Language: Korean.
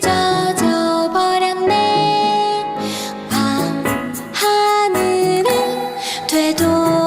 젖어 버렸네. 밤 하늘은 돼도